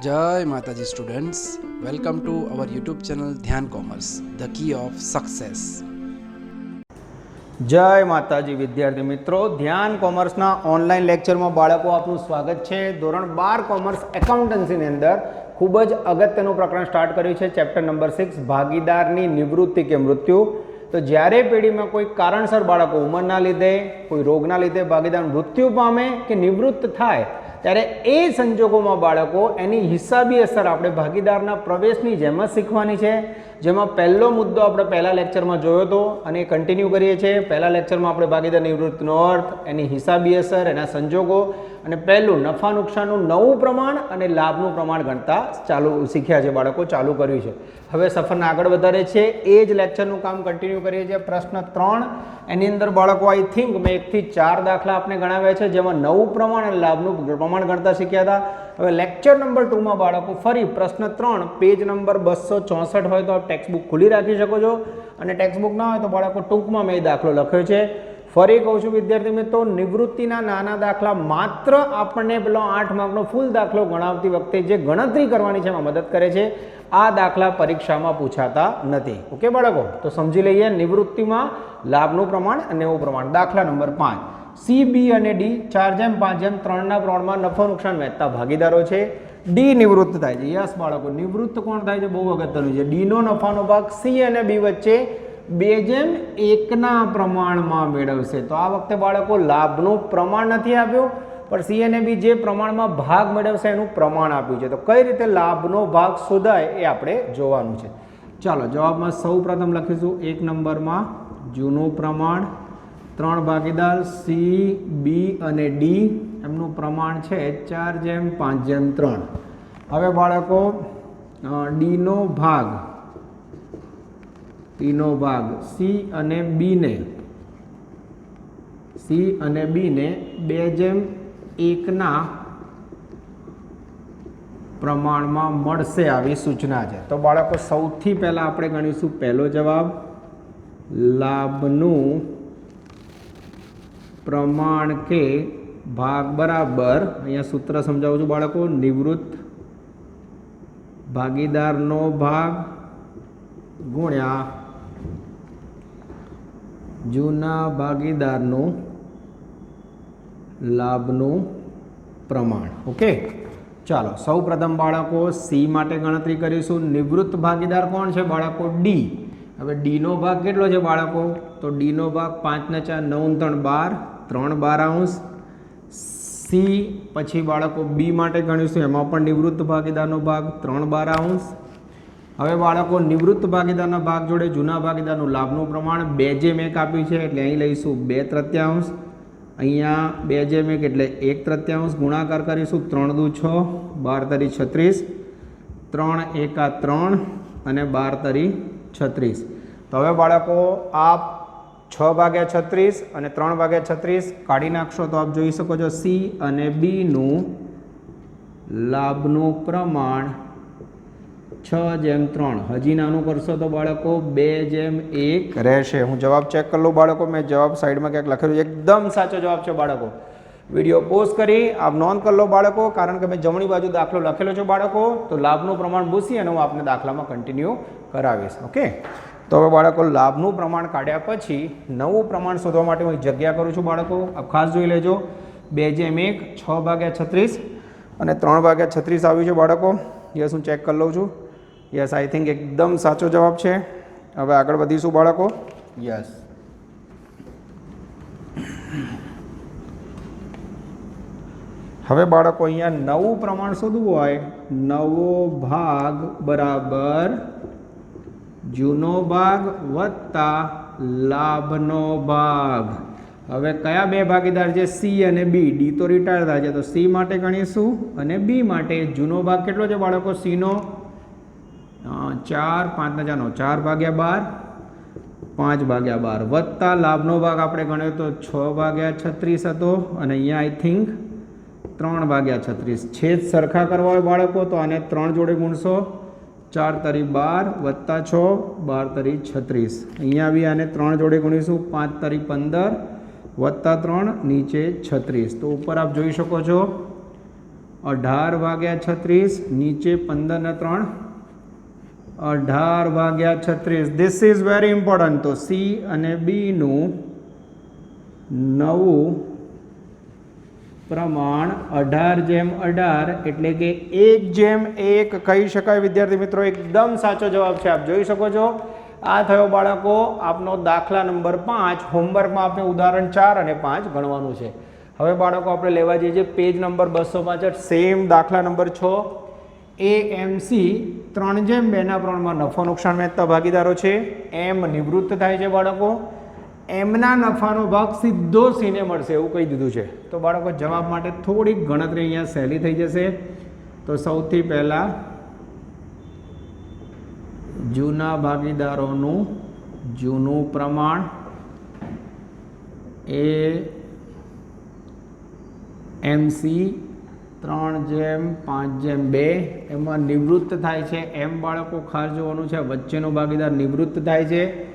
જય માતાજી students welcome to our YouTube channel Dhyan commerce the key of success જય માતાજી વિદ્યાર્થી મિત્રો ધ્યાન કોમર્સના ઓનલાઈન લેક્ચરમાં બાળકો આપનું સ્વાગત છે. ધોરણ બાર કોમર્સ એકાઉન્ટન્સીની અંદર ખૂબ જ અગત્યનું પ્રકરણ સ્ટાર્ટ કર્યું છે. ચેપ્ટર નંબર સિક્સ ભાગીદારની નિવૃત્તિ કે મૃત્યુ. તો જ્યારે પેઢીમાં કોઈ કારણસર બાળકો ઉંમરના લીધે, કોઈ રોગના લીધે ભાગીદાર મૃત્યુ પામે કે નિવૃત્ત થાય ત્યારે એ સંજોગોમાં બાળકો એની હિસાબી અસર આપણે ભાગીદારના પ્રવેશની જેમ જ શીખવાની છે. જેમાં પહેલો મુદ્દો આપણે પહેલા લેક્ચરમાં જોયો હતો અને કન્ટિન્યુ કરીએ છીએ. પહેલા લેક્ચરમાં આપણે ભાગીદાર નિવૃત્તિનો અર્થ, એની હિસાબી અસર, એના સંજોગો અને પહેલું નફા નુકસાનનું નવું પ્રમાણ અને લાભનું પ્રમાણ ગણતા ચાલુ શીખ્યા છે બાળકો, ચાલુ કર્યું છે. હવે સફરને આગળ વધારે છે. એ જ લેક્ચરનું કામ કન્ટિન્યુ કરીએ છીએ. પ્રશ્ન ત્રણ. એની અંદર બાળકો આઈ થિંક મેં એકથી ચાર દાખલા આપણે ગણાવ્યા છે, જેમાં નવું પ્રમાણ અને લાભનું પ્રમાણ ગણતા શીખ્યા હતા. હવે લેક્ચર નંબર ટુમાં બાળકો ફરી પ્રશ્ન ત્રણ. પેજ નંબર બસો ચોસઠ હોય તો ટેક્સ્ટ બુક ખુલ્લી રાખી શકો છો. અને ટેક્સ્ટ બુક ના હોય તો બાળકો ટૂંકમાં મેં દાખલો લખ્યો છે. ફરી કહું છું, વિદ્યાર્થી મિત્રો, નિવૃત્તિના નાના દાખલા માત્ર આપણને પેલો આઠ માર્કનો ફૂલ દાખલો ગણાવતી વખતે જે ગણતરી કરવાની છે એમાં મદદ કરે છે, આ દાખલા પરીક્ષામાં પૂછાતા નથી. ઓકે, બાળકો? તો સમજી લઈએ, નિવૃત્તિમાં લાભનું પ્રમાણ અને એવું પ્રમાણ. દાખલા નંબર પાંચ. સી બી અને ડી ચાર જેમ, પાંચ જેમ, ત્રણના પ્રમાણમાં નફો નુકસાન વહેતા ભાગીદારો છે. ડી નિવૃત્ત થાય છે. યસ, બાળકો, નિવૃત્ત કોણ થાય છે? બહુ અગત્યનું છે. ડીનો નફાનો ભાગ સી અને બી વચ્ચે બે જેમ એકના પ્રમાણમાં મેળવશે. તો આ વખતે બાળકો લાભનું પ્રમાણ નથી આપ્યું, પણ સીએને બી જે પ્રમાણમાં ભાગ મેળવશે એનું પ્રમાણ આપ્યું છે. તો કઈ રીતે લાભનો ભાગ શોધાય એ આપણે જોવાનું છે. ચાલો, જવાબમાં સૌ પ્રથમ લખીશું. એક નંબરમાં જૂનું પ્રમાણ, ત્રણ ભાગીદાર, સી, બી અને ડી. એમનું પ્રમાણ છે ચાર જેમ પાંચ જેમ ત્રણ. હવે બાળકો ડીનો ભાગ. ડીનો ભાગ સી અને બીને સી અને બીને બે જેમ એકના પ્રમાણમાં મળશે આવી સૂચના છે. તો બાળકો, સૌથી પહેલાં આપણે ગણીશું પહેલો જવાબ. લાભનું પ્રમાણ કે ભાગ બરાબર, અહીંયા સૂત્ર સમજાવું છું બાળકો, નિવૃત્ત ભાગીદારનો ભાગ ગુણ્યા જૂના ભાગીદારનું લાભનું પ્રમાણ. ઓકે? ચાલો, સૌ પ્રથમ બાળકો સી માટે ગણતરી કરીશું. નિવૃત્ત ભાગીદાર કોણ છે? બાળકો ડી હવે ડીનો ભાગ કેટલો છે બાળકો? તો ડીનો ભાગ પાંચને ચાર, નવ ત્રણ, બાર ત્રણ બાર અંશ. સી પછી બાળકો બી માટે ગણીશું. એમાં પણ નિવૃત્ત ભાગીદારનો ભાગ ત્રણ બાર અંશ. હવે બાળકો નિવૃત્ત ભાગીદારના ભાગ જોડે જૂના ભાગીદારનું લાભનું પ્રમાણ બે જેમ એક આપ્યું છે એટલે અહીં લઈશું બે તૃત્યાંશ. અહીંયા બે જેમ એક એટલે એક તૃત્યાંશ. ગુણાકાર કરીશું ત્રણ દુ છ, બાર તરી છત્રીસ. ત્રણ એકા ત્રણ અને બાર તરી છત્રીસ. તો હવે બાળકો આપ છ ભાગ્યા છત્રીસ અને ત્રણ ભાગ્યા છત્રીસ કાઢી નાખશો તો આપ જોઈ શકો છો સી અને બીનું લાભનું પ્રમાણ છ જેમ ત્રણ. હજી નાનું કરશો તો બાળકો બે જેમ એક. રહેશે. હું જવાબ ચેક કરી લઉં બાળકો. મેં જવાબ સાઈડમાં ક્યાંક લખેલું એકદમ સાચો જવાબ છે બાળકો. વીડિયો પોઝ કરી. આપ નોંધ કરી લો બાળકો, કારણ કે મેં જમણી બાજુ દાખલો લખેલો છે બાળકો. તો લાભનું પ્રમાણ ભૂસી અને હું આપને દાખલામાં કન્ટિન્યુ કરાવીશ. ઓકે તો હવે બાળકો, લાભનું પ્રમાણ કાઢ્યા પછી નવું પ્રમાણ શોધવા માટે હું જગ્યા કરું છું બાળકો. આપ ખાસ જોઈ લેજો. બે જેમ એક, છ ભાગ્યા છત્રીસ અને ત્રણ ભાગ્યા છત્રીસ આવ્યું છે બાળકો. યસ, હું ચેક કરી લઉં છું. યસ આઈ થિંક એકદમ સાચો જવાબ છે. હવે આગળ વધીશું બાળકો. યસ હવે બાળકો અહીંયા નવું પ્રમાણ શોધવું હોય. નવો ભાગ બરાબર જૂનો ભાગ વત્તા લાભનો ભાગ. હવે કયા બે ભાગીદાર છે? સી અને બી. ડી તો રિટાયર થાય છે. તો સી માટે ગણીશું અને બી માટે જૂનો ભાગ કેટલો છે બાળકો? સીનો ચાર પાંચના ચારનો ચાર ભાગ્યા બાર, પાંચ ભાગ્યા બાર. વત્તા લાભનો ભાગ આપણે ગણ્યો તો છ ભાગ્યા છત્રીસ હતો અને અહીંયા આઈ થિંક ત્રણ ભાગ્યા છત્રીસ. છેદ સરખા કરવા હોય બાળકો તો આને ત્રણ જોડે ગુણશો. ચાર તરી બાર, વત્તા છ, બાર તરી છત્રીસ. અહીંયા બી આને ત્રણ જોડે ગુણીશું. પાંચ તરી પંદર, વત્તા ત્રણ, નીચે છત્રીસ. તો ઉપર આપ જોઈ શકો છો. અઢાર ભાગ્યા છત્રીસ, નીચે પંદર ને ત્રણ. અઢાર ભાગ્યા છત્રીસ. ધીસ ઇઝ વેરી ઇમ્પોર્ટન્ટ તો સી અને બીનું નવું પ્રમાણ અઢાર જેમ અઢાર એટલે કે એક જેમ એક કહી શકાય. વિદ્યાર્થી મિત્રો, એકદમ સાચો જવાબ છે. આપ જોઈ શકો છો. આ થયો બાળકો, આપનો દાખલા નંબર પાંચ. હોમવર્કમાં આપણે ઉદાહરણ ચાર અને પાંચ ગણવાનું છે. હવે બાળકો, આપણે લેવા જઈએ છીએ પેજ નંબર બસો પાછળ સેમ દાખલા નંબર છ. એ એમ સી ત્રણ જેમ બેના પ્રમાણમાં નફો નુકસાન વહેંચતા ભાગીદારો છે. એમ નિવૃત્ત થાય છે બાળકો. એમના નફાનો ભાગ સીધો સીને મળશે એવું કહી દીધું છે. તો બાળકો, જવાબ માટે થોડીક ગણતરી અહીંયા સહેલી થઈ જશે. તો સૌથી પહેલાં જૂના ભાગીદારોનું જૂનું પ્રમાણ એ એમસી ત્રણ જેમ, પાંચ જેમ, બે. એમાં નિવૃત્ત થાય છે. એમ બાળકો ખાસ જોવાનું છે. વચ્ચેનો ભાગીદાર નિવૃત્ત થાય છે.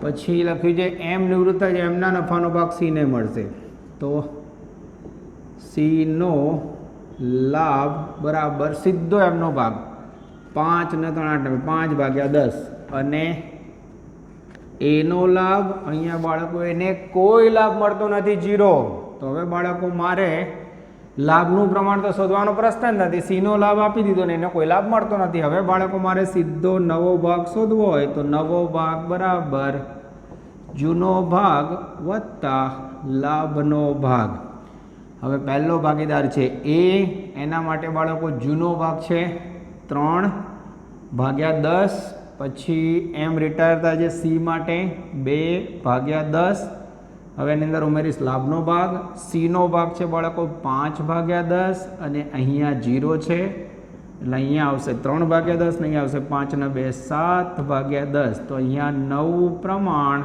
પછી લખ્યું છે, એમ નિવૃત્ત થાય છે. એમના નફાનો ભાગ સીને મળશે. તો સીનો લાભ બરાબર સીધો એમનો ભાગ. પાંચ ને ત્રણ આઠ પાંચ ભાગ્યા દસ. અને એનો લાભ, અહીંયા બાળકો એને કોઈ લાભ મળતો નથી જીરો તો હવે બાળકો મારે લાભનું પ્રમાણ તો શોધવાનો પ્રશ્ન જ નથી. સીનો લાભ આપી દીધો ને એને કોઈ લાભ મળતો નથી. હવે બાળકો, મારે સીધો નવો ભાગ શોધવો હોય તો નવો ભાગ બરાબર. જૂનો ભાગ વત્તા લાભનો ભાગ. હવે પહેલો ભાગીદાર છે એ એના માટે બાળકો, જૂનો ભાગ છે ત્રણ ભાગ્યા દસ. પછી એમ રિટાયર થાય છે સી માટે બે ભાગ્યા દસ. હવે એની અંદર ઉમેરીશ, લાભનો ભાગ, સીનો ભાગ છે બાળકો, પાંચ ભાગ્યા દસ અને અહીંયા જીરો છે. એટલે અહીંયા આવશે ત્રણ ભાગ્યા દસ અહીંયા આવશે પાંચને બે સાત ભાગ્યા દસ. તો અહીંયા નવું પ્રમાણ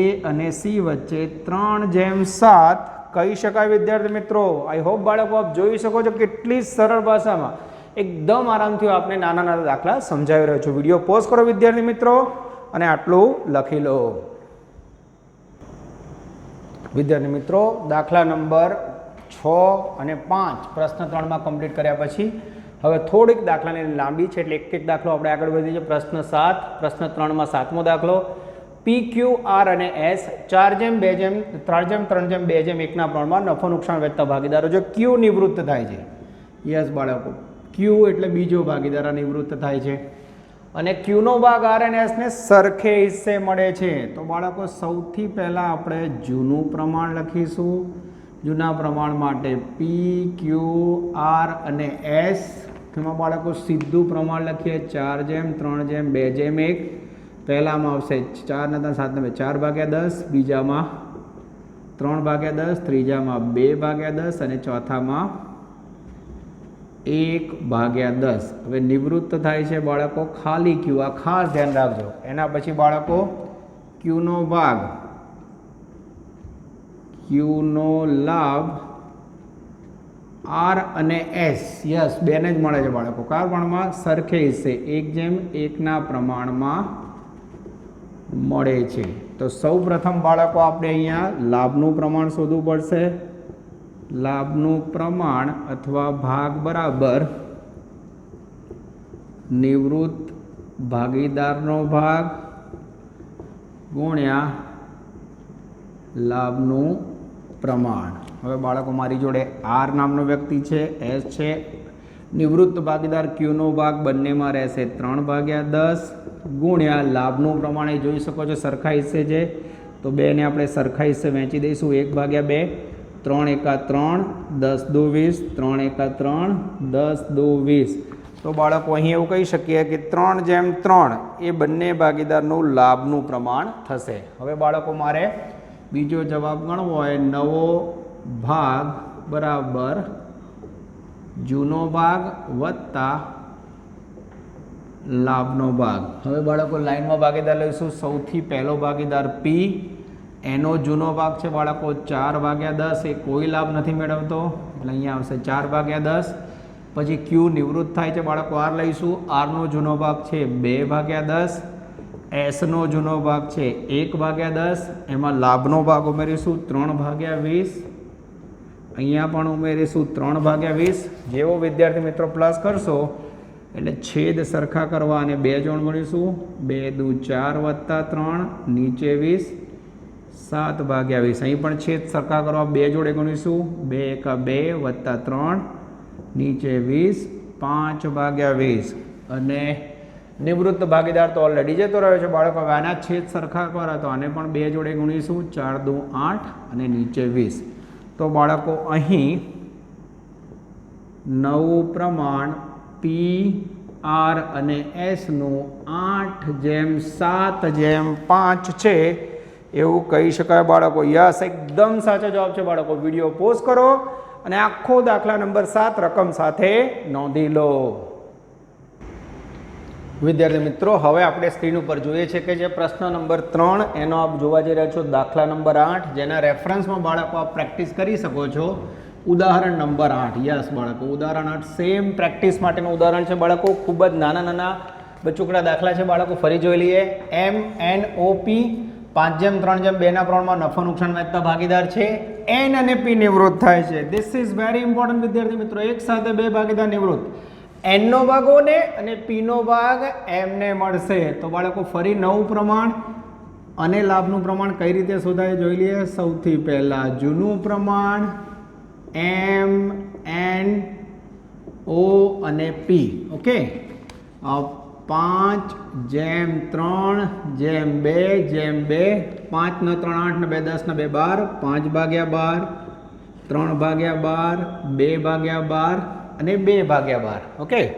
એ અને સી વચ્ચે ત્રણ જેમ સાત. કહી શકાય વિદ્યાર્થી મિત્રો આઈ હોપ બાળકો આપ જોઈ શકો છો કેટલી સરળ ભાષામાં. એકદમ આરામથી આપને નાના નાના દાખલા સમજાવી રહ્યો છું. વીડિયો પોઝ કરો વિદ્યાર્થી મિત્રો અને આટલું લખી લો. વિદ્યાર્થી મિત્રો, દાખલા નંબર છ અને પાંચ પ્રશ્ન ત્રણમાં કમ્પ્લીટ કર્યા પછી હવે થોડીક દાખલાની લાંબી છે, એટલે એક એક દાખલો આપણે આગળ વધીએ છે પ્રશ્ન સાત, પ્રશ્ન ત્રણમાં સાતમો દાખલો. પી ક્યુ આર અને એસ ચાર જેમ, બે જેમ, ત્રણ જેમ ત્રણ જેમ, બે જેમ, એકના પ્રમાણમાં નફો નુકસાન વેચતા ભાગીદારો. જો ક્યુ નિવૃત્ત થાય છે. યસ બાળકો. ક્યુ એટલે બીજો ભાગીદાર નિવૃત્ત થાય છે. અને ક્યુનો ભાગ આર અને એસને સરખે હિસ્સે મળે છે. તો બાળકો, સૌથી પહેલાં આપણે જૂનું પ્રમાણ લખીશું. જૂના પ્રમાણ માટે પી ક્યુ આર અને એસ એમાં બાળકો, સીધું પ્રમાણ લખીએ. ચાર જેમ, ત્રણ જેમ, બે જેમ, એક. પહેલામાં આવશે ચાર ને ત્રણ સાત ને ચાર ભાગ્યા દસ, બીજામાં ત્રણ ભાગ્યા દસ, ત્રીજામાં બે ભાગ્યા દસ અને ચોથામાં એક ભાગ્યા દસ. હવે નિવૃત્ત થાય છે બાળકો, ખાલી ક્યુ, આ ખાસ ધ્યાન રાખજો. એના પછી બાળકો, ક્યુનો ભાગ? ક્યુનો લાભ? આર અને એસ. યસ, બેને જ મળે છે બાળકો. કારણમાં સરખે હિસ્સે. એક જેમ, એકના પ્રમાણમાં મળે છે. તો સૌ પ્રથમ બાળકો, આપણે અહીંયા લાભનું પ્રમાણ શોધવું પડશે. લાભનું પ્રમાણ અથવા ભાગ બરાબર નિવૃત્ત ભાગીદારનો ભાગ ગુણ્યા લાભનું પ્રમાણ. હવે બાળકો મારી જોડે આર નામનો વ્યક્તિ છે, એસ છે. નિવૃત્ત ભાગીદાર ક્યુનો ભાગ બંનેમાં રહેશે ત્રણ ભાગ્યા દસ ગુણ્યા લાભનું પ્રમાણ. એ જોઈ શકો છો સરખા હિસ્સે છે. તો બેને આપણે સરખા હિસ્સે વહેંચી દઈશું. એક ભાગ્યા બે ત્રણ એકા ત્રણ, દસ દો વીસ, ત્રણ એકા ત્રણ, દસ દો વીસ. તો બાળકો, અહીં એવું કહી શકીએ કે ત્રણ જેમ ત્રણ, એ બંને ભાગીદારનું લાભનું પ્રમાણ થશે. હવે બાળકો, મારે બીજો જવાબ ગણવો હોય. નવો ભાગ બરાબર જૂનો ભાગ વત્તા લાભનો ભાગ. હવે બાળકો લાઈનમાં ભાગીદાર લઈશું. સૌથી પહેલો ભાગીદાર પી એનો જૂનો ભાગ છે બાળકો, ચાર ભાગ્યા દસ, એ કોઈ લાભ નથી મેળવતો. એટલે અહીંયા આવશે ચાર ભાગ્યા દસ. પછી ક્યુ નિવૃત્ત થાય છે બાળકો આર લઈશું. આરનો જૂનો ભાગ છે બે ભાગ્યા દસ. એસનો જૂનો ભાગ છે એક ભાગ્યા દસ. એમાં લાભનો ભાગ ઉમેરીશું, ત્રણ ભાગ્યા વીસ. અહીંયા પણ ઉમેરીશું, ત્રણ ભાગ્યા વીસ. જેવો વિદ્યાર્થી મિત્રો પ્લસ કરશો, એટલે છેદ સરખા કરવા અને બે જોણ મળીશું. બે દુ ચાર વત્તા ત્રણ, નીચે વીસ. સાત ભાગ્યા વીસ. અહીં પણ છેદ સરખા કરવા. બે જોડે ગણીશું બે એક બે વત્તા ત્રણ. નીચે વીસ, પાંચ ભાગ્યા વીસ. અને નિવૃત્ત ભાગીદાર તો ઓલરેડી જતો રહ્યો છે બાળકો. હવે આના છેદ સરખા કરો તો આને પણ બે જોડે ગુણીશું ચાર દુ આઠ અને નીચે વીસ. તો બાળકો, અહીં નવું પ્રમાણ પી આર અને એસનું આઠ જેમ સાત જેમ પાંચ છે. એવું કહી શકાય બાળકો. યસ, એકદમ સાચો જવાબ છે બાળકો. વીડિયો પોઝ કરો અને આખો દાખલા નંબર સાત રકમ સાથે નોંધી લો. વિદ્યાર્થી મિત્રો, હવે આપણે સ્ક્રીન ઉપર જોઈએ છે કે જે પ્રશ્ન નંબર ત્રણ, એનો આપ જોવા જઈ રહ્યા છો દાખલા નંબર આઠ, જેના રેફરન્સમાં બાળકો આપ પ્રેક્ટિસ કરી શકો છો. ઉદાહરણ નંબર આઠ. યસ, બાળકો, ઉદાહરણ આઠ. સેમ પ્રેક્ટિસ માટેનું ઉદાહરણ છે બાળકો. ખૂબ જ નાના નાના બચુકડા દાખલા છે બાળકો. ફરી જોઈ લઈએ. એમ એન ઓ પી પાંચ જેમ, ત્રણ જેમ, બેના પ્રમાણમાં નફો નુકસાન વહેતા ભાગીદાર છે. એન અને પી નિવૃત્ત થાય છે. ધીસ ઇઝ વેરી ઇમ્પોર્ટન્ટ વિદ્યાર્થી મિત્રો. એક સાથે બે ભાગીદાર નિવૃત્ત. એનનો ભાગ ઓને અને પીનો ભાગ એમને મળશે. તો બાળકો, ફરી નવું પ્રમાણ અને લાભનું પ્રમાણ કઈ રીતે શોધાય જોઈ લઈએ. સૌથી પહેલાં જૂનું પ્રમાણ એમ એન ઓ અને પી ઓકે પાંચ, જેમ ત્રણ, જેમ બે જેમ બે પાંચનો ત્રણ, આઠ બે દસને બે, બાર, પાંચ ભાગ્યા બાર, ત્રણ ભાગ્યા બાર, બે ભાગ્યા બાર અને બે ભાગ્યા બાર. ઓકે?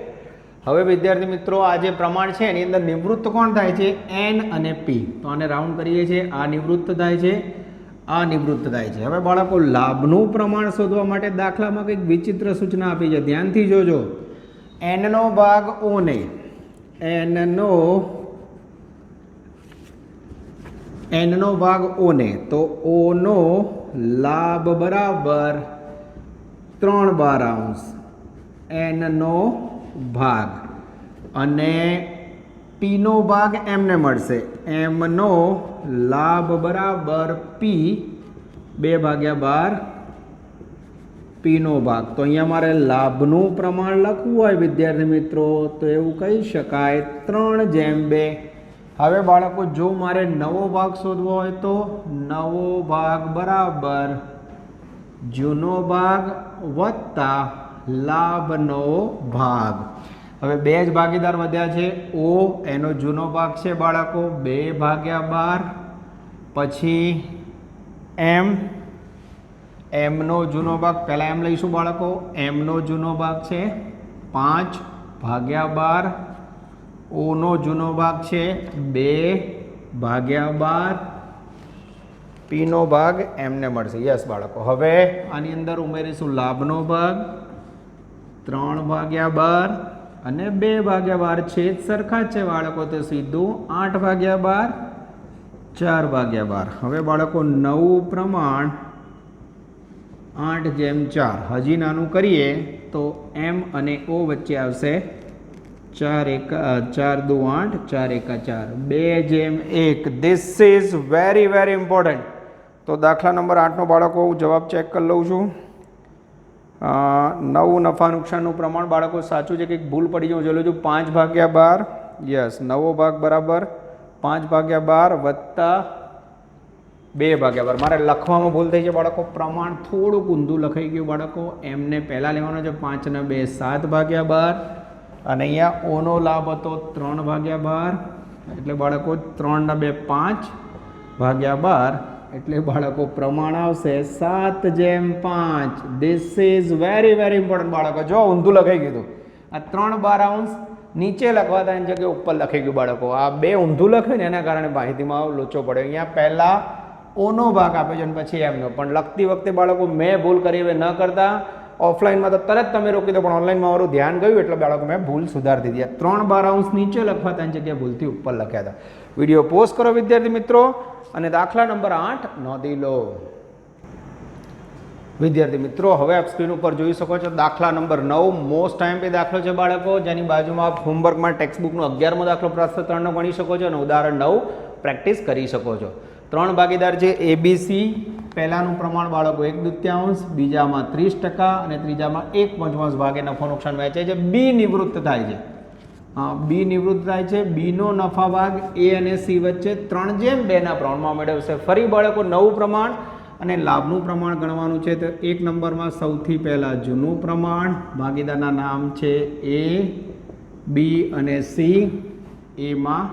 હવે વિદ્યાર્થી મિત્રો, આ જે પ્રમાણ છે, એની અંદર નિવૃત્ત કોણ થાય છે? એન અને પી તો આને રાઉન્ડ કરીએ છીએ. આ નિવૃત્ત થાય છે, આ નિવૃત્ત થાય છે. હવે બાળકો, લાભનું પ્રમાણ શોધવા માટે દાખલામાં કંઈક વિચિત્ર સૂચના આપી છે. ધ્યાનથી જોજો. એનનો ભાગ ઓને એનનો એનનો ભાગ ઓને, તો ઓનો લાભ બરાબર ત્રણ બાર અંશ. એનનો ભાગ. અને પીનો ભાગ એમને મળશે. એમનો લાભ બરાબર પી બે ભાગ્યા બાર પીનો ભાગ. તો અહીંયા મારે લાભનું પ્રમાણ લખવું હોય, વિદ્યાર્થી મિત્રો, તો એવું કહી શકાય, ત્રણ જેમ બે. હવે બાળકો, જો મારે નવો ભાગ શોધવો હોય તો નવો ભાગ બરાબર. જૂનો ભાગ વત્તા લાભનો ભાગ. હવે બે જ ભાગીદાર વધ્યા છે. ઓ, એનો જૂનો ભાગ છે બાળકો. બે ભાગ્યા બાર. પછી એમ. એમનો જૂનો ભાગ, પહેલાં એમ લઈશું બાળકો, એમનો જૂનો ભાગ છે પાંચ ભાગ્યા બાર, ઓનો જૂનો ભાગ છે બે ભાગ્યા બાર, પીનો ભાગ એમને મળશે. યસ બાળકો. હવે આની અંદર ઉમેરીશું લાભનો ભાગ, ત્રણ ભાગ્યા બાર અને બે ભાગ્યા બાર છે. સરખા છે બાળકો, તો સીધું આઠ ભાગ્યા બાર, ચાર ભાગ્યા બાર. હવે બાળકો, નવું પ્રમાણ આઠ જેમ ચાર. હજી નાનું કરીએ તો એમ અને ઓ વચ્ચે આવશે ચાર એક ચાર દુ આઠ, ચાર એકા ચાર. બે જેમ એક. This is very very important તો દાખલા નંબર આઠનો બાળકો હું જવાબ ચેક કરી લઉં છું. નવું નફા નુકસાનનું પ્રમાણ બાળકો સાચું છે કે ભૂલ પડી જવું જોઈ લેજો પાંચ ભાગ્યા બાર. યસ નવો ભાગ બરાબર પાંચ ભાગ્યા બાર વત્તા બે ભાગ્યા બાર મારે લખવામાં ભૂલ થઈ છે બાળકો. પ્રમાણ થોડુંક ઊંધું લખાઈ ગયું બાળકો. એમને પહેલાં લેવાનો છે પાંચને બે, સાત ભાગ્યા બાર. અને અહીંયા ઓનો લાભ હતો ત્રણ ભાગ્યા બાર. એટલે બાળકો ત્રણના બે, પાંચ ભાગ્યા બાર. એટલે બાળકો પ્રમાણ આવશે સાત જેમ પાંચ. This is very very important બાળકો. જો ઊંધું લખાઈ ગયું. આ ત્રણ બાર અંશ નીચે લખવાતા એની જગ્યાએ ઉપર લખાઈ ગયું બાળકો. આ બે ઊંધું લખ્યું ને એના કારણે માહિતીમાં લોચો પડ્યો. અહીંયા પહેલાં ઓનો ભાગ આપ્યો છે અને પછી એમનો. પણ લખતી વખતે બાળકો મેં ભૂલ કરી હવે ન કરતા. ઓફલાઈનમાં તો તરત તમે રોકી દો, પણ ઓનલાઈનમાં મારું ધ્યાન ગયું એટલે બાળકો મેં ભૂલ સુધારી દીધી ત્રણ બાર અંશ નીચે લખવા તેની જગ્યાએ ભૂલથી ઉપર લખ્યા હતા. વીડિયો પોસ્ટ કરો વિદ્યાર્થી મિત્રો, અને દાખલા નંબર આઠ નોંધી લો. વિદ્યાર્થી મિત્રો, હવે આપ સ્ક્રીન ઉપર જોઈ શકો છો, દાખલા નંબર નવ મોસ્ટ ટાઈમ પે દાખલો છે બાળકો. જેની બાજુમાં આપ હોમવર્કમાં ટેક્સ્ટબુકનો અગિયારમો દાખલો પ્રશ્ન ત્રણનો ગણી શકો છો અને ઉદાહરણ નવ પ્રેક્ટિસ કરી શકો છો. ત્રણ ભાગીદાર છે એબીસી પહેલાંનું પ્રમાણ બાળકો એક દૃત્યાંશ, બીજામાં ત્રીસ ટકા અને ત્રીજામાં એક પંચમાંશ ભાગે નફો નુકસાન વહેંચે છે. બી નિવૃત્ત થાય છે. બી નિવૃત્ત થાય છે. બીનો નફા ભાગ એ અને સી વચ્ચે ત્રણ જેમ બેના પ્રમાણમાં મેળવશે. ફરી બાળકો નવું પ્રમાણ અને લાભનું પ્રમાણ ગણવાનું છે, તો એક નંબરમાં સૌથી પહેલાં જૂનું પ્રમાણ. ભાગીદારના નામ છે એ બી અને સી એમાં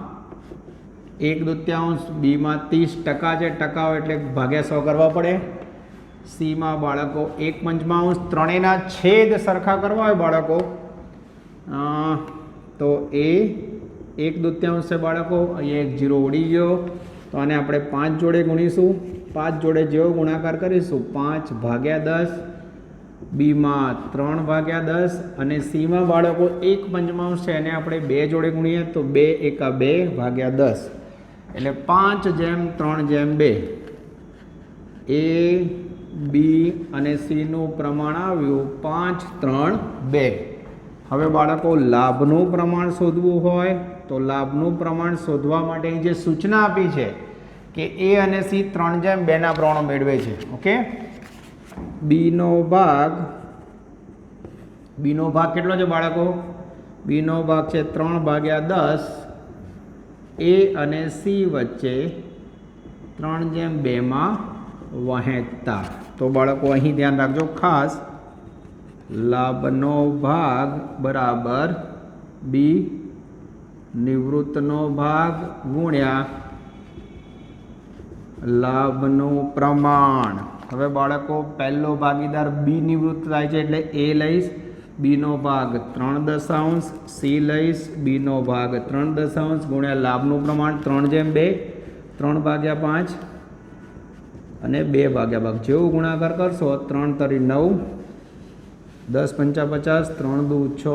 એક દૃત્યાંશ, બીમાં ત્રીસ ટકા છે. ટકાઓ એટલે ભાગ્યા સો કરવા પડે. સીમાં બાળકો એક પંચમાંશ, ત્રણેયના છેદ સરખા કરવા હોય બાળકો. તો એ એક દૃત્યાંશ છે બાળકો. અહીંયા એક જીરો ઉડી ગયો. તો આને આપણે પાંચ જોડે ગુણીશું. પાંચ જોડે જેવો ગુણાકાર કરીશું. પાંચ ભાગ્યા દસ, બીમાં ત્રણ ભાગ્યા દસ અને સીમાં બાળકો એક પંચમાંશ છે. એને આપણે બે જોડે ગુણીએ તો બે એકા બે ભાગ્યા દસ. એટલે પાંચ જેમ, ત્રણ જેમ, બે. એ, બી અને સીનું પ્રમાણ આવ્યું પાંચ, ત્રણ, બે. હવે બાળકો, લાભનું પ્રમાણ શોધવું હોય તો લાભનું પ્રમાણ શોધવા માટેની જે સૂચના આપી છે કે એ અને સી ત્રણ જેમ બેના પ્રમાણો મેળવે છે, ઓકે? બીનો ભાગ બીનો ભાગ કેટલો છે બાળકો? બીનો ભાગ છે ત્રણ ભાગ્યા દસ. એ અને સી વચ્ચે ત્રણ જેમ બેમાં વહેંચતા. તો બાળકો, અહીં ધ્યાન રાખજો, ખાસ લાભનો ભાગ બરાબર બી નિવૃત્તનો ભાગ ગુણ્યા લાભનું પ્રમાણ. હવે બાળકો, પહેલો ભાગીદાર બી નિવૃત્ત થાય છે એટલે એ લઈશ. બીનો ભાગ ત્રણ દશાંશ સી લઈશ બીનો ભાગ ત્રણ દશાંશ ગુણ્યા લાભનું પ્રમાણ ત્રણ જેમ બે, ત્રણ ભાગ્યા પાંચ અને બે ભાગ્યા ભાગ. જેવું ગુણાકાર કરશો ત્રણ તરી નવ, દસ પંચા પચાસ, ત્રણ દુ છ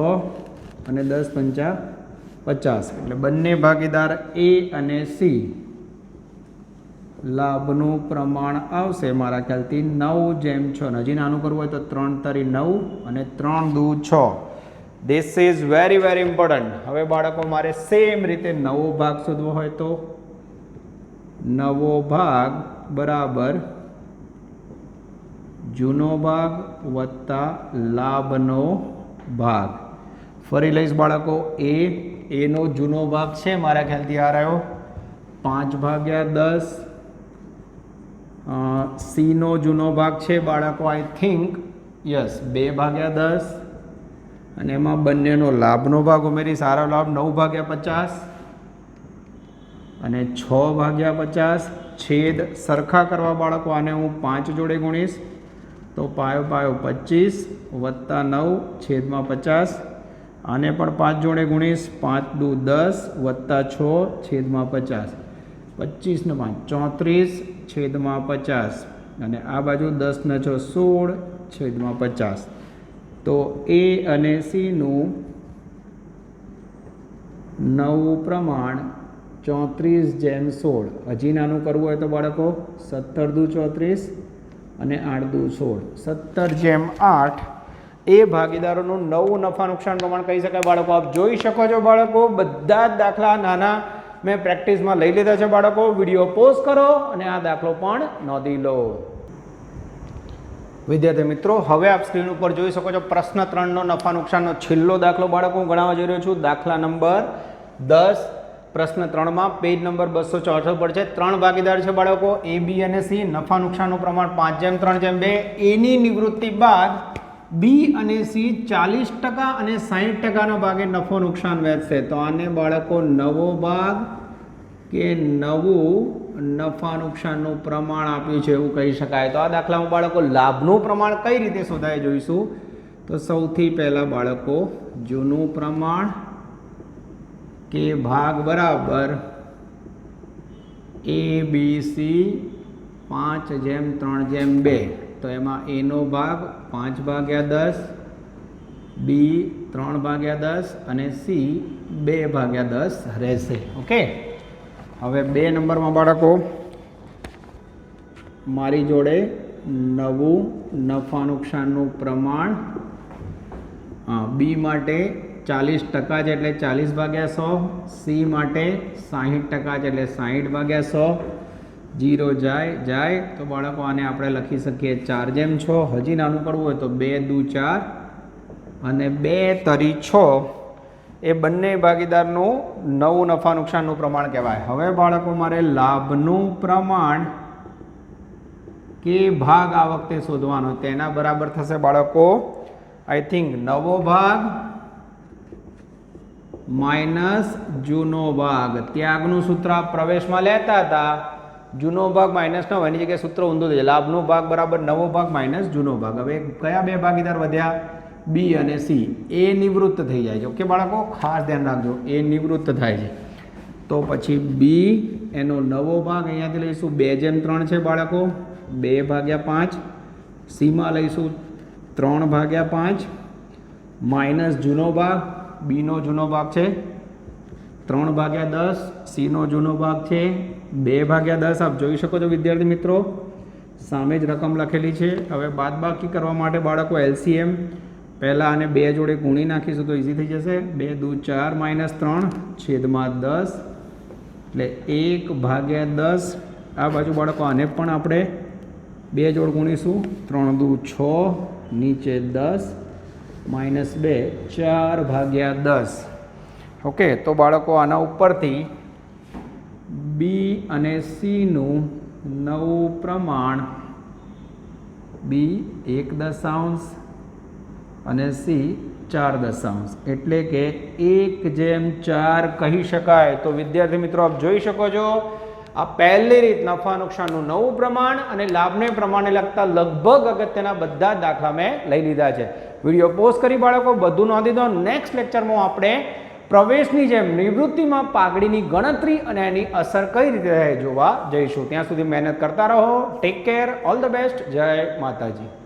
અને દસ પંચા પચાસ. એટલે બંને ભાગીદાર એ અને સી લાભનું પ્રમાણ આવશે. મારા ખ્યાલથી નવ જેમ છ. હજી નાનું કરવું હોય તો ત્રણ તરી નવ અને ત્રણ દુ છ. This is very very important હવે બાળકો, મારે સેમ રીતે નવો ભાગ શોધવો હોય તો? નવો ભાગ બરાબર જૂનો ભાગ વત્તા લાભનો ભાગ. ફરી લઈશ બાળકો એ એનો જૂનો ભાગ છે. મારા ખ્યાલથી આ રહ્યો. પાંચ ભાગ્યા દસ સીનો જૂનો ભાગ છે, બાળકો આઈ થિંક યસ બે ભાગ્યા દસ. અને એમાં બંનેનો લાભનો ભાગ ઉમેરી, સારો લાભ, નવ ભાગ્યા પચાસ. અને છ ભાગ્યા પચાસ, છેદ સરખા કરવા બાળકો, આને હું પાંચ જોડે ગુણીશ. તો પાયો પાયો, પચીસ, વત્તા નવ, છેદમાં પચાસ. આને પણ પાંચ જોડે ગુણીશ, પાંચ દુ દસ, વત્તા છ, છેદમાં પચાસ. પચીસ ને પાંચ, ચોત્રીસ છેદમાં પચાસ. અને આ બાજુ દસ ન છ, સોળ છેદમાં પચાસ. તો એ અને સીનું નવું પ્રમાણ ચોત્રીસ જેમ સોળ. હજી નાનું કરવું હોય તો બાળકો, સત્તર દુ ચોત્રીસ અને આઠ દુ સોળ. સત્તર જેમ આઠ, એ ભાગીદારોનું નવું નફા નુકસાન પ્રમાણ કહી શકાય બાળકો. આપ જોઈ શકો છો બાળકો, બધા જ દાખલા નાના મેં પ્રેક્ટિસમાં લઈ લીધા છે બાળકો. વીડિયો પોઝ કરો અને આ દાખલો પણ નોંધી લો. વિદ્યાર્થી મિત્રો, હવે આપ સ્ક્રીન ઉપર જોઈ શકો છો પ્રશ્ન ત્રણનો નફા નુકસાનનો છેલ્લો દાખલો બાળકો હું ગણાવવા જઈ રહ્યો છું. દાખલા નંબર દસ, પ્રશ્ન ત્રણમાં પેજ નંબર બસો ચોસઠ પર છે. ત્રણ ભાગીદાર છે બાળકો એ બી અને સી નફા નુકસાનનું પ્રમાણ પાંચ જેમ, ત્રણ જેમ, બે. એની નિવૃત્તિ બાદ બી અને સી ચાલીસ ટકા અને સાહીઠ ટકાના ભાગે નફો નુકસાન વહેંચશે તો આને બાળકો, નવો ભાગ કે નવું નફા નુકસાનનું પ્રમાણ આપ્યું છે એવું કહી શકાય. તો આ દાખલામાં બાળકો લાભનું પ્રમાણ કઈ રીતે શોધાય જોઈશું? તો સૌથી પહેલાં બાળકો જૂનું પ્રમાણ કે ભાગ બરાબર એ બી સી પાંચ જેમ ત્રણ જેમ બે. તો એમાં એનો ભાગ પાંચ ભાગ્યા દસ બી ત્રણ ભાગ્યા દસ અને સી બે ભાગ્યા દસ રહેશે. ઓકે? હવે બે નંબરમાં બાળકો, મારી જોડે નવું નફા નુકસાનનું પ્રમાણ બી માટે ચાલીસ ટકા છે એટલે ચાલીસ ભાગ્યા સો, સી માટે સાહીઠ ટકા છે એટલે સાહીઠ ભાગ્યા સો, જીરો જાય જાય. તો બાળકો, આને આપણે લખી શકીએ ચાર. જેમ છો, હજી નાનું કરવું હોય તો બે દુ ચાર અને બે તરી છ. એ બંને ભાગીદારનું નવું નફા નુકસાનનું પ્રમાણ કહેવાય. હવે બાળકો, મારે લાભનું પ્રમાણ કે ભાગ આ વખતે શોધવાનો તેના બરાબર થશે બાળકો આઈ થિંક નવો ભાગ માઇનસ જૂનો ભાગ. ત્યાગનું સૂત્ર પ્રવેશમાં લેતા હતા. જૂનો ભાગ માઇનસ નવ, એની જગ્યાએ સૂત્ર ઊંધું થઈ લાભનો ભાગ બરાબર નવો ભાગ માઇનસ જૂનો ભાગ. હવે કયા બે ભાગીદાર વધ્યા? બી અને સી, એ નિવૃત્ત થઈ જાય છે. ઓકે બાળકો, ખાસ ધ્યાન રાખજો, એ નિવૃત્ત થાય છે. તો પછી બી, એનો નવો ભાગ અહીંયાથી લઈશું. બે જેમ ત્રણ છે બાળકો, બે ભાગ્યા પાંચ, સીમાં લઈશું. ત્રણ ભાગ્યા પાંચ, માઇનસ જૂનો ભાગ, બીનો જૂનો ભાગ છે. ત્રણ ભાગ્યા દસ, સીનો જૂનો ભાગ છે. બે ભાગ્યા દસ, આપ જોઈ શકો છો વિદ્યાર્થી મિત્રો. સામે જ રકમ લખેલી છે. હવે બાદબાકી કરવા માટે બાળકો એલસીએમ પહેલાં આને બે જોડે ગુણી નાખીશું તો ઇઝી થઈ જશે. બે દુ ચાર માઇનસ ત્રણ છેદમાં દસ. એટલે એક ભાગ્યા દસ. આ બાજુ બાળકો, આને પણ આપણે બે જોડ ગુણીશું. ત્રણ દુ છ, નીચે દસ, માઇનસ બે, ચાર ભાગ્યા દસ. ઓકે, તો બાળકો, આના ઉપરથી બી અને સીનું નવું પ્રમાણ બી એક દશાંશ અને સી ચાર દશાંશ. એટલે કે એક જેમ ચાર કહી શકાય. તો વિદ્યાર્થી મિત્રો, આપ જોઈ શકો છો, આ પહેલી રીત નફા નુકસાનનું નવું પ્રમાણ અને લાભને પ્રમાણે લગતા લગભગ અગત્યના બધા દાખલા મેં લઈ લીધા છે. વીડિયો પોસ્ટ કરી બાળકો, બધું નોંધી દો. નેક્સ્ટ લેક્ચરમાં આપણે પ્રવેશની જેમ નિવૃત્તિમાં પાઘડીની ગણતરી અને એની અસર કઈ રીતે રહે જોવા જઈશું. ત્યાં સુધી મહેનત કરતા રહો. Take care all the best જય માતાજી.